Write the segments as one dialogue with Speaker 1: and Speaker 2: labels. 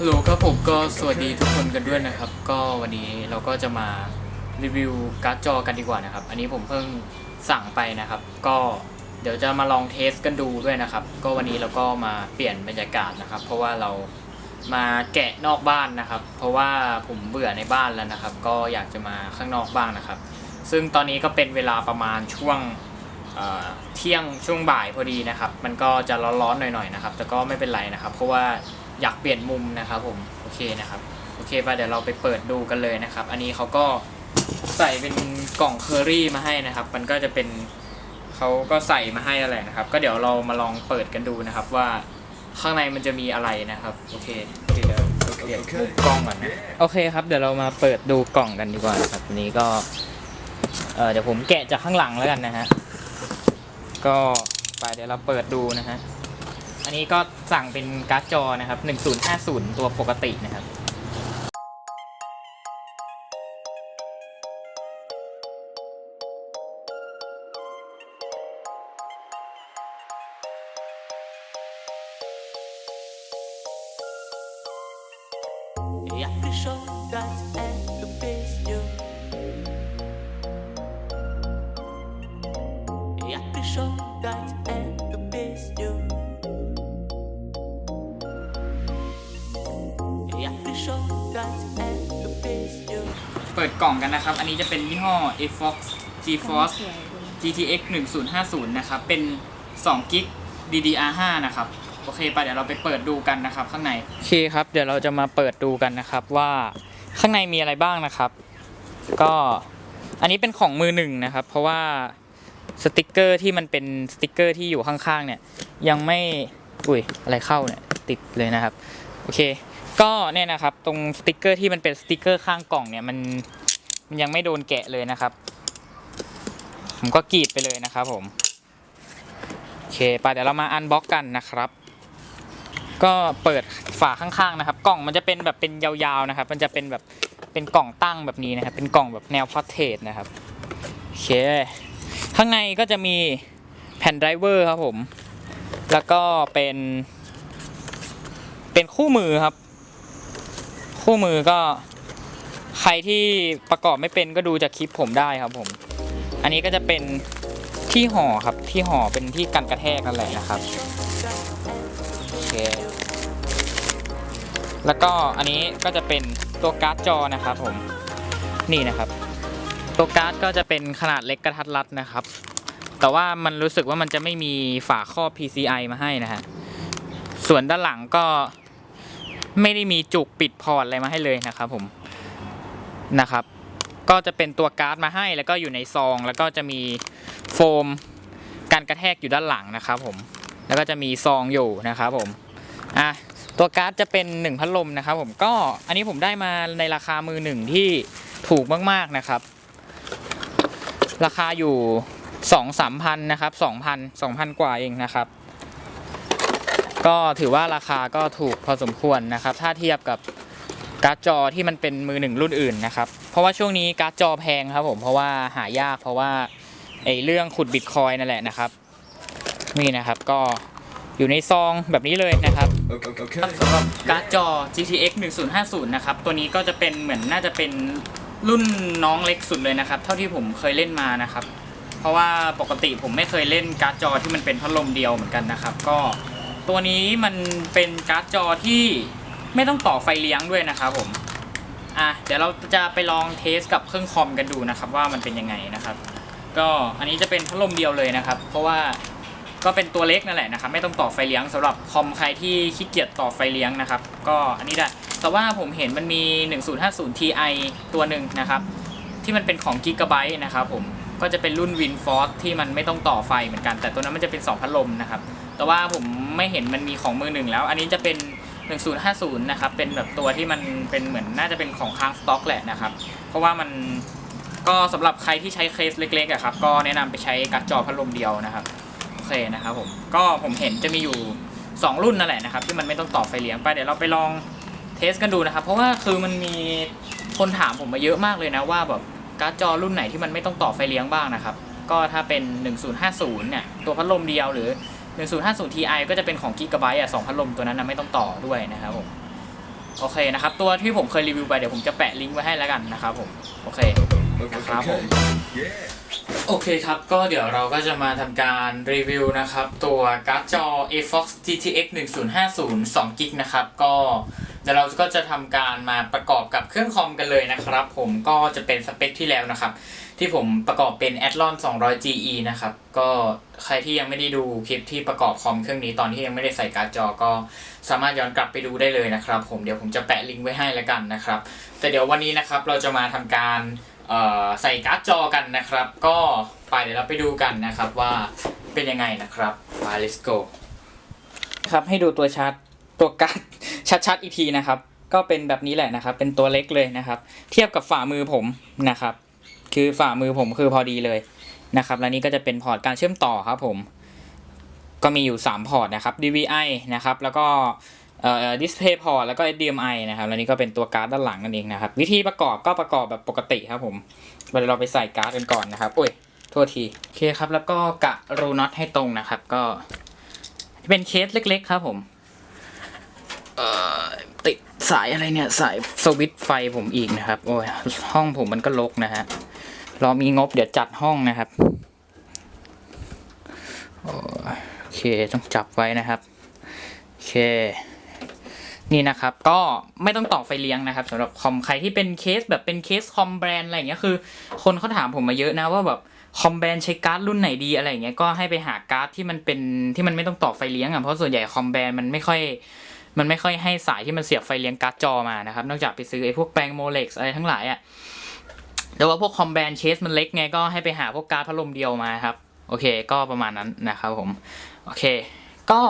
Speaker 1: ฮัลโหลครับผมก็สวัสดีทุกคนกันด้วยนะครับ ก็วันนี้เราก็จะมารีวิวการ์ดจอกันดีกว่านะครับ อันนี้ผมเพิ่งสั่งไปนะครับ ก็เดี๋ยวจะมาลองเทสกันดูด้วยนะครับ ก็วันนี้เราก็มาเปลี่ยนบรรยากาศนะครับ เพราะว่าเรามาแกะนอกบ้านนะครับ เพราะว่าผมเบื่อในบ้านแล้วนะครับ ก็อยากจะมาข้างนอกบ้างนะครับ ซึ่งตอนนี้ก็เป็นเวลาประมาณช่วงเอ่อเที่ยงช่วงบ่ายพอดีนะครับ มันก็จะร้อนๆหน่อยๆนะครับ แต่ก็ไม่เป็นไรนะครับ เพราะว่า อยากเปลี่ยนมุมนะครับผมโอเคนะครับโอเคไปเดี๋ยวเราไปเปิดดูกันเลยนะครับ อันนี้เขาก็ใส่เป็นกล่องเคอรี่มาให้นะครับ มันก็จะเป็นเขาก็ใส่มาให้อะไรนะครับ ก็เดี๋ยวเรามาลองเปิดกันดูนะครับว่าข้างในมันจะมีอะไรนะครับโอเคเดี๋ยวเปลี่ยนกล้องก่อนนะโอเคครับเดี๋ยวเรามาเปิดดูกล่องกันดีกว่าครับอันนี้ก็เเดี๋ยวผมแกะจากข้างหลังแล้วกันนะฮะก็ไปเดี๋ยวเราเปิดดูนะฮะ อันนี้ก็สั่งเป็นการ์ดจอนะครับ 1050 ตัวปกตินะครับ
Speaker 2: Я пришел дать
Speaker 1: กล่องกันนะครับ อันนี้จะเป็นยี่ห้อ AFOX GeForce GTX 1050 นะครับ เป็น2 g b DDR5 นะครับ โอเคไปเดี๋ยวเราไปเปิดดูกันนะครับ ข้างใน โอเคครับ เดี๋ยวเราจะมาเปิดดูกันนะครับว่าข้างในมีอะไรบ้างนะครับ ก็อันนี้เป็นของมือหนึ่งนะครับ เพราะว่าสติกเกอร์ที่มันเป็นสติกเกอร์ที่อยู่ข้างๆเนี่ยยังไม่ อุ้ยอะไรเข้าเนี่ยติดเลยนะครับ โอเค ก็เนี่ยนะครับตรงสติกเกอร์ที่มันเป็นสติกเกอร์ข้างกล่องเนี่ยมัน มันยังไม่โดนแกะเลยนะครับ ผมก็กรีดไปเลยนะครับผม โอเคไปเดี๋ยวเรามาอันบ็อกกันนะครับ ก็เปิดฝาข้างๆนะครับ กล่องมันจะเป็นแบบเป็นยาวๆนะครับ มันจะเป็นแบบเป็นกล่องตั้งแบบนี้นะครับ เป็นกล่องแบบแนวพอร์เทรตนะครับโอเค ข้างในก็จะมีแผ่นไดรเวอร์ครับผม แล้วก็เป็นเป็นคู่มือครับ คู่มือก็ ใครที่ประกอบไม่เป็นก็ดูจากคลิปผมได้ครับผม อันนี้ก็จะเป็นที่ห่อครับที่ห่อเป็นที่กันกระแทกนั่นแหละนะครับโอเคแล้วก็อันนี้ก็จะเป็นตัวการ์ดจอนะครับผมนี่นะครับ ตัวการ์ดก็จะเป็นขนาดเล็กกระทัดรัดนะครับ แต่ว่ามันรู้สึกว่ามันจะไม่มีฝาครอบ PCI มาให้นะฮะส่วนด้านหลังก็ไม่ได้มีจุกปิดพอร์ตอะไรมาให้เลยนะครับผม นะครับ ก็จะเป็นตัวการ์ดมาให้แล้วก็อยู่ในซอง แล้วก็จะมีโฟมการกระแทกอยู่ด้านหลังนะครับผมแล้วก็จะมีซองอยู่นะครับผมอะตัวการ์ดจะเป็นหนึ่งพัดลมนะครับผมก็อันนี้ผมได้มาในราคามือหนึ่งที่ถูกมากๆนะครับ ราคาอยู่สองสามพันนะครับสองพันสองพันกว่าเองนะครับ ก็ถือว่าราคาก็ถูกพอสมควรนะครับ ถ้าเทียบกับ การ์ดจอที่มันเป็นมือหนึ่งรุ่นอื่นนะครับเพราะว่าช่วงนี้การ์ดจอแพงครับผมเพราะว่าหายากเพราะว่าไอเรื่องขุดบิตคอยนั่นแหละนะครับนี่นะครับก็อยู่ในซองแบบนี้เลยนะครับ
Speaker 3: Okay. okay.
Speaker 1: สำหรับการ์ดจอ GTX 1050 นะครับ ตัวนี้ก็จะเป็นเหมือนน่าจะเป็นรุ่นน้องเล็กสุดเลยนะครับ เท่าที่ผมเคยเล่นมานะครับ เพราะว่าปกติผมไม่เคยเล่นการ์ดจอที่มันเป็นพัดลมเดียวเหมือนกันนะครับ ก็ตัวนี้มันเป็นการ์ดจอที่ ไม่ต้องต่อไฟเลี้ยงด้วยนะครับผมอะเดี๋ยวเราจะไปลองเทสกับเครื่องคอมกันดูนะครับว่ามันเป็นยังไงนะครับ ก็อันนี้จะเป็นพัดลมเดียวเลยนะครับ เพราะว่าก็เป็นตัวเล็กนั่นแหละนะครับ ไม่ต้องต่อไฟเลี้ยงสำหรับคอมใครที่ขี้เกียจต่อไฟเลี้ยงนะครับ ก็อันนี้ได้แต่ว่าผมเห็นมันมี 1050 Ti ตัวหนึ่งนะครับ ที่มันเป็นของ Gigabyte นะครับผมก็จะเป็นรุ่น WinForce ที่มันไม่ต้องต่อไฟเหมือนกัน แต่ตัวนั้นมันจะเป็น 2 พัดลมนะครับ แต่ว่าผมไม่เห็นมันมีของมือหนึ่งแล้ว อันนี้จะเป็น 1050 นะครับ เป็นแบบตัวที่มันเป็นเหมือนน่าจะเป็นของค้างสต็อกแหละนะครับ เพราะว่ามันก็สำหรับใครที่ใช้เคสเล็กๆอะครับ ก็แนะนำไปใช้การ์ดจอพัดลมเดียวนะครับ โอเคนะครับผม ก็ผมเห็นจะมีอยู่ 2 รุ่นนั่นแหละนะครับ ที่มันไม่ต้องต่อไฟเลี้ยงไป เดี๋ยวเราไปลองเทสกันดูนะครับ เพราะว่าคือมันมีคนถามผมมาเยอะมากเลยนะว่าแบบการ์ดจอรุ่นไหนที่มันไม่ต้องต่อไฟเลี้ยงบ้างนะครับ ก็ถ้าเป็น 1050 เนี่ย ตัวพัดลมเดียวหรือ 1050 Ti ก็จะเป็นของ Gigabyte อะ2พัดลมตัวนั้นนะไม่ต้องต่อด้วยนะครับผม โอเคนะครับ ตัวที่ผมเคยรีวิวไปเดี๋ยวผมจะแปะลิงก์ไว้ให้แล้วกันนะครับผม โอเคนะครับผมโอเคครับ ก็เดี๋ยวเราก็จะมาทำการรีวิวนะครับ ตัวการ์ดจอ AFOX GTX 1050 2 g b นะครับ ก็ เดี๋ยวเราก็จะทำการมาประกอบกับเครื่องคอมกันเลยนะครับ ผมก็จะเป็นสเปคที่แล้วนะครับ ที่ผมประกอบเป็น a t l o n 200 GE นะครับ ก็ใครที่ยังไม่ได้ดูคลิปที่ประกอบคอมเครื่องนี้ตอนที่ยังไม่ได้ใส่การ์ดจอก็สามารถย้อนกลับไปดูได้เลยนะครับ ผมเดี๋ยวผมจะแปะลิงก์ไว้ให้แล้วกันนะครับ แต่เดี๋ยววันนี้นะครับเราจะมาทำการใส่การ์ดจอกันนะครับ ก็ไปเดี๋ยวเราไปดูกันนะครับว่าเป็นยังไงนะครับไป let's go ครับให้ดูตัวชาร์ต ตัวการ์ดชัดๆอีกทีนะครับ ก็เป็นแบบนี้แหละนะครับ เป็นตัวเล็กเลยนะครับ เทียบกับฝ่ามือผมนะครับ คือฝ่ามือผมคือพอดีเลยนะครับ และนี่ก็จะเป็นพอร์ตการเชื่อมต่อครับผม ก็มีอยู่ 3 พอร์ตนะครับ DVI นะครับ แล้วก็เอ่อ display port แล้วก็ HDMI นะครับ แล้วนี่ก็เป็นตัวการ์ดด้านหลังนั่นเองนะครับ วิธีประกอบก็ประกอบแบบปกติครับผมเดี๋ยวเราไปใส่การ์ดกันก่อนนะครับโอ้ยโทษทีโอเคครับ แล้วก็กะรูน็อตให้ตรงนะครับ ก็เป็นเคสเล็ก ๆ ครับผม ติดสายอะไรเนี่ย สายสวิตไฟผมอีกนะครับ โอ้ยห้องผมมันก็รกนะฮะรอมีงบเดี๋ยวจัดห้องนะครับโอ้โอเคต้องจับไว้นะครับโอเค นี่นะครับก็ไม่ต้องต่อไฟเลี้ยงนะครับสำหรับคอมใครที่เป็นเคสแบบเป็นเคสคอมแบรนด์อะไรอย่างเงี้ยคือ คนเขาถามผมมาเยอะนะว่าแบบคอมแบรนด์ใช้การ์ดรุ่นไหนดีอะไรอย่างเงี้ยก็ให้ไปหาการ์ดที่มันเป็นที่มันไม่ต้องต่อไฟเลี้ยงอะเพราะส่วนใหญ่คอมแบรนด์มันไม่ค่อย มันไม่ค่อยให้สายที่มันเสียบไฟเลี้ยงการ์ดจอมานะครับ นอกจากไปซื้อไอ้พวกแปลงโมเล็กอะไรทั้งหลายอะแต่ว่าพวกคอมแบนเคสมันเล็กไงก็ให้ไปหาพวกการ์ดพัดลมเดียวมาครับ โอเค ก็ประมาณนั้นนะครับผม โอเค ก็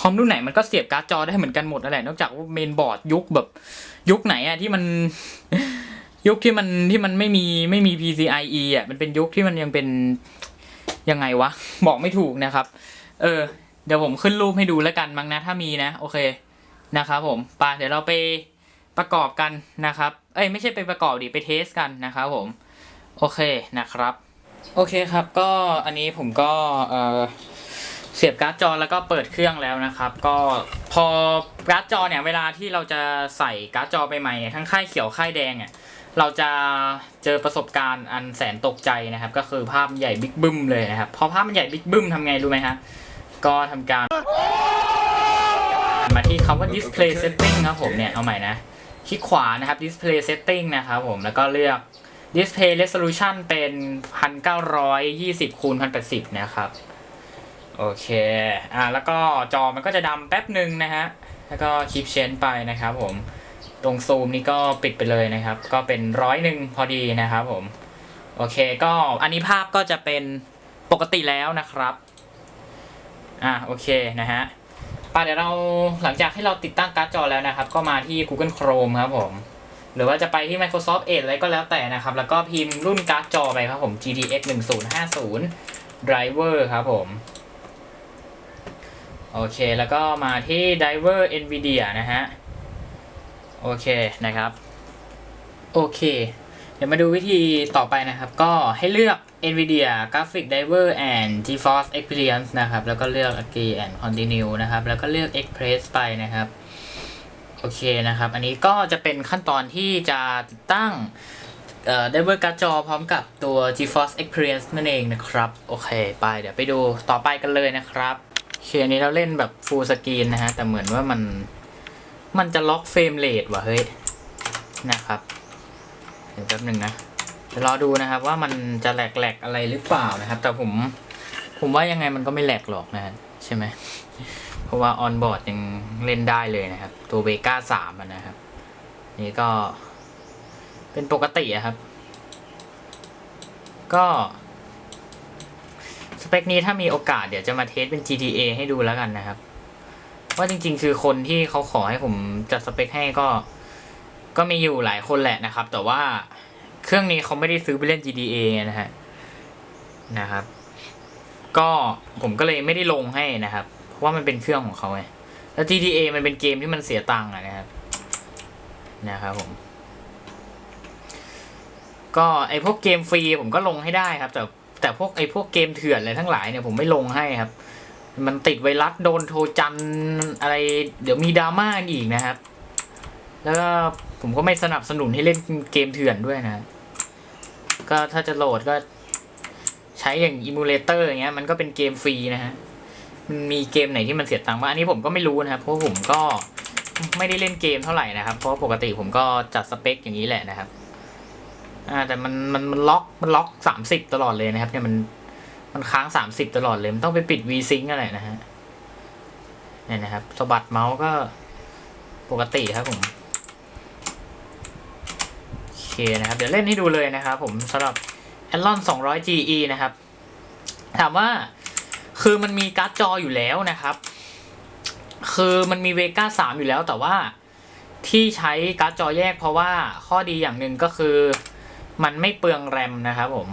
Speaker 1: คอมรุ่นไหนมันก็เสียบการ์ดจอได้เหมือนกันหมดนั่นแหละนอกจากว่าเมนบอร์ดยุคแบบยุคไหนอะที่มันยุคที่มันที่มันไม่มีไม่มี PCIe อะมันเป็นยุคที่มันยังเป็นยังไงวะ บอกไม่ถูกนะครับ เออ เดี๋ยวผมขึ้นรูปให้ดูแล้วกันมั้งนะ ถ้ามีนะ โอเค นะครับผมไปเดี๋ยวเราไปประกอบกันนะครับ เอ้ยไม่ใช่ไปประกอบดิไปเทสกันนะครับผม โอเคนะครับ โอเคครับก็อันนี้ผมก็เอ่อเสียบการ์ดจอแล้วก็เปิดเครื่องแล้วนะครับ ก็พอการ์ดจอเนี่ยเวลาที่เราจะใส่การ์ดจอไปใหม่เนี่ยทั้งค่ายเขียวค่ายแดงเนี่ยเราจะเจอประสบการณ์อันแสนตกใจนะครับ ก็คือภาพใหญ่บิ๊กบึ้มเลยนะครับ พอภาพมันใหญ่บิ๊กบึ้มทำไงรู้ไหมฮะก็ทำการ มาที่คำว่า display setting ครับผมเนี่ย เอาใหม่นะ คลิกขวานะครับ display setting นะครับผม แล้วก็เลือก display resolution เป็น 1920คูณ1080 นะครับ โอเค อ่า แล้วก็จอมันก็จะดำแป๊บหนึ่งนะฮะ แล้วก็คลิปเชนไปนะครับผม ตรงซูมนี่ก็ปิดไปเลยนะครับ ก็เป็นร้อยหนึ่งพอดีนะครับผม โอเค ก็อันนี้ภาพก็จะเป็นปกติแล้วนะครับ อ่า โอเค นะฮะ ป่ะเดี๋ยวเราหลังจากที่เราติดตั้งการ์ดจอแล้วนะครับ ก็มาที่ Google Chrome ครับผม หรือว่าจะไปที่ Microsoft Edge อะไรก็แล้วแต่นะครับ แล้วก็พิมพ์รุ่นการ์ดจอไปครับผม GTX 1050 driver ครับผมโอเค แล้วก็มาที่ driver NVIDIA นะฮะ โอเคนะครับ โอเค เดี๋ยวมาดูวิธีต่อไปนะครับ ก็ให้เลือก NVIDIA Graphic Driver and GeForce Experience นะครับ แล้วก็เลือก Agree and Continue นะครับ แล้วก็เลือก Express ไปนะครับ โอเคนะครับ อันนี้ก็จะเป็นขั้นตอนที่จะติดตั้งเอ่อ Driver การ์ดจอพร้อมกับตัว GeForce Experience นั่นเองนะครับ โอเค ไป เดี๋ยวไปดูต่อไปกันเลยนะครับ โอเค อันนี้เราเล่นแบบ Full Screen นะฮะ แต่เหมือนว่ามัน มันจะล็อกเฟรมเรทว่ะเฮ้ย นะครับ เดี๋ยวแป๊บหนึ่งนะ ดี๋ยวรอดูนะครับ ว่ามันจะแหลกๆอะไรหรือเปล่านะครับ แต่ผมผมว่ายังไงมันก็ไม่แหลกหรอกนะฮะใช่ไหมเพราะว่าออนบอร์ดยังเล่นได้เลยนะครับ ตัวเบก้าสามนะครับ นี่ก็เป็นปกติอะครับ ก็ สเปคนี้ถ้ามีโอกาสเดี๋ยวจะมาเทสเป็น GTA ให้ดูแล้วกันนะครับ ว่าจริงๆ คือคนที่เขาขอให้ผมจัดสเปคให้ก็ ก็มีอยู่หลายคนแหละนะครับ แต่ว่า เครื่องนี้เขาไม่ได้ซื้อไปเล่น GTA นะฮะนะครับ ก็ผมก็เลยไม่ได้ลงให้นะครับ เพราะว่ามันเป็นเครื่องของเขาไงแล้ว GTA มันเป็นเกมที่มันเสียตังค์นะครับ นะครับผม ก็ไอพวกเกมฟรีผมก็ลงให้ได้ครับ แต่แต่พวกไอพวกเกมเถื่อนอะไรทั้งหลายเนี่ยผมไม่ลงให้ครับ มันติดไวรัสโดนโทรจันอะไร เดี๋ยวมีดราม่าอีกนะครับ แล้วก็ผมก็ไม่สนับสนุนให้เล่นเกมเถื่อนด้วยนะ ก็ถ้าจะโหลดก็ใช้อย่างอิมูเลเตอร์อย่างเงี้ยมันก็เป็นเกมฟรีนะฮะมันมีเกมไหนที่มันเสียตังค์บ้างอันนี้ผมก็ไม่รู้นะครับ เพราะผมก็ไม่ได้เล่นเกมเท่าไหร่นะครับ เพราะปกติผมก็จัดสเปคอย่างนี้แหละนะครับ อ่าแต่มันมันมันล็อกมันล็อกสามสิบตลอดเลยนะครับ เนี่ยมันมันค้างสามสิบตลอดเลยมันต้องไปปิด v sync อะไรนะฮะเนี่ยนะครับสบัดเมาส์ก็ปกติครับผม นะครับ เดี๋ยวเล่นให้ดูเลยนะครับผมสำหรับ a l o n 200 GE นะครับ ถามว่าคือมันมีการ์ดจออยู่แล้วนะครับ คือมันมี Vega 3อยู่แล้วแต่ว่าที่ใช้การ์ดจอแยกเพราะว่าข้อดีอย่างหนึ่งก็คือมันไม่เปลืองแรมนะครับผม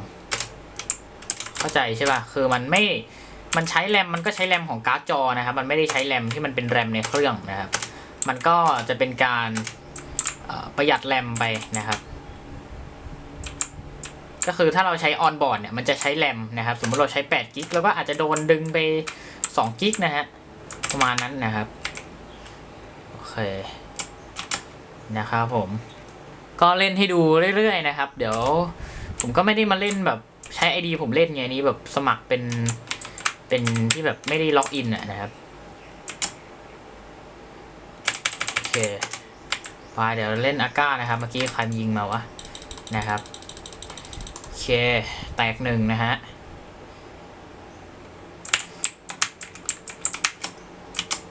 Speaker 1: เข้าใจใช่ป่ะ คือมันไม่ มันใช้แรมมันก็ใช้แรมของการ์ดจอนะครับ มันไม่ได้ใช้แรมที่มันเป็นแรมในเครื่องนะครับ มันก็จะเป็นการประหยัดแรมไปนะครับ ก็คือถ้าเราใช้ออนบอร์ดเนี่ยมันจะใช้แรมนะครับ สมมติเราใช้8กิกแล้วก็อาจจะโดนดึงไป2กิกนะฮะประมาณนั้นนะครับ โอเค นะครับผม ก็เล่นให้ดูเรื่อยๆนะครับ เดี๋ยวผมก็ไม่ได้มาเล่นแบบใช้ไอดีผมเล่นไงนี้แบบสมัครเป็นเป็นที่แบบไม่ได้ล็อกอินนะครับ โอเคไปเดี๋ยวเล่นอาก้านะครับ เมื่อกี้ใครยิงมาวะนะครับ เค แตกหนึ่งนะฮะ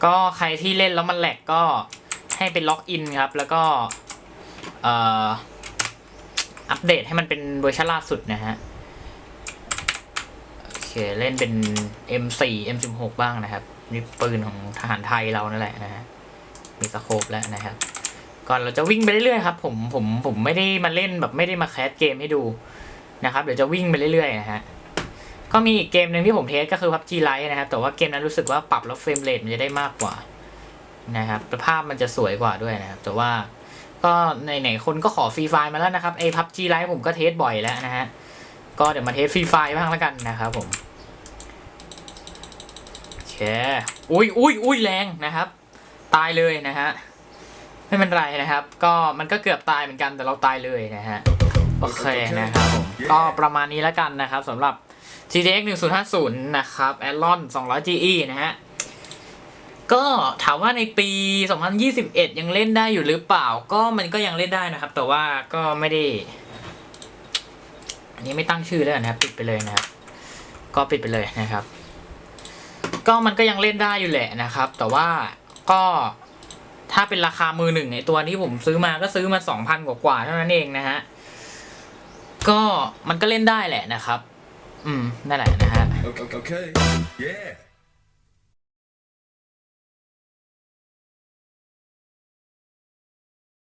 Speaker 1: ก็ใครที่เล่นแล้วมันแหลกก็ให้ไปล็อกอินครับ แล้วก็อ่ออัปเดตให้มันเป็นเวอร์ชันล่าสุดนะฮะ โอเค เล่นเป็น M4 M16 บ้างนะครับ นี่ปืนของทหารไทยเรานั่นแหละนะฮะ มีสโคปแล้วนะครับก่อนเราจะวิ่งไปเรื่อยๆครับผมผมผมไม่ได้มาเล่นแบบไม่ได้มาแคสเกมให้ดู นะครับเดี๋ยวจะวิ่งไปเรื่อยๆนะฮะก็มีอีกเกมหนึ่งที่ผมเทสก็คือ PUBG Lite นะครับ แต่ว่าเกมนั้นรู้สึกว่าปรับแล้วเฟรมเรทมันจะได้มากกว่านะครับภาพมันจะสวยกว่าด้วยนะครับ แต่ว่าก็ไหนๆคนก็ขอฟรีไฟล์มาแล้วนะครับไอ้ PUBG Lite ผมก็เทสบ่อยแล้วนะฮะก็เดี๋ยวมาเทสฟรีไฟล์บ้างแล้วกันนะครับผมโอเคอุ้ยอุ้ยอุ้ยแรงนะครับ ตายเลยนะฮะไม่เป็นไรนะครับ ก็มันก็เกือบตายเหมือนกันแต่เราตายเลยนะฮะ โอเคนะครับผมก็ประมาณนี้แล้วกันนะครับสำหรับ GTX 1050 นะครับ Athlon 200 GE นะฮะ ก็ถามว่าในปี 2021 ยังเล่นได้อยู่หรือเปล่า ก็มันก็ยังเล่นได้นะครับ แต่ว่าก็ไม่ได้ อันนี้ไม่ตั้งชื่อแล้วนะครับ ปิดไปเลยนะครับ ก็ปิดไปเลยนะครับ ก็มันก็ยังเล่นได้อยู่แหละนะครับ แต่ว่าก็ถ้าเป็นราคามือหนึ่งในตัวที่ผมซื้อมาก็ซื้อมา 2,000 กว่าๆเท่านั้นเองนะฮะ ก็มันก็เล่นได้แหละนะครับ อืมนั่นแหละนะฮะ
Speaker 3: Okay, okay. Yeah.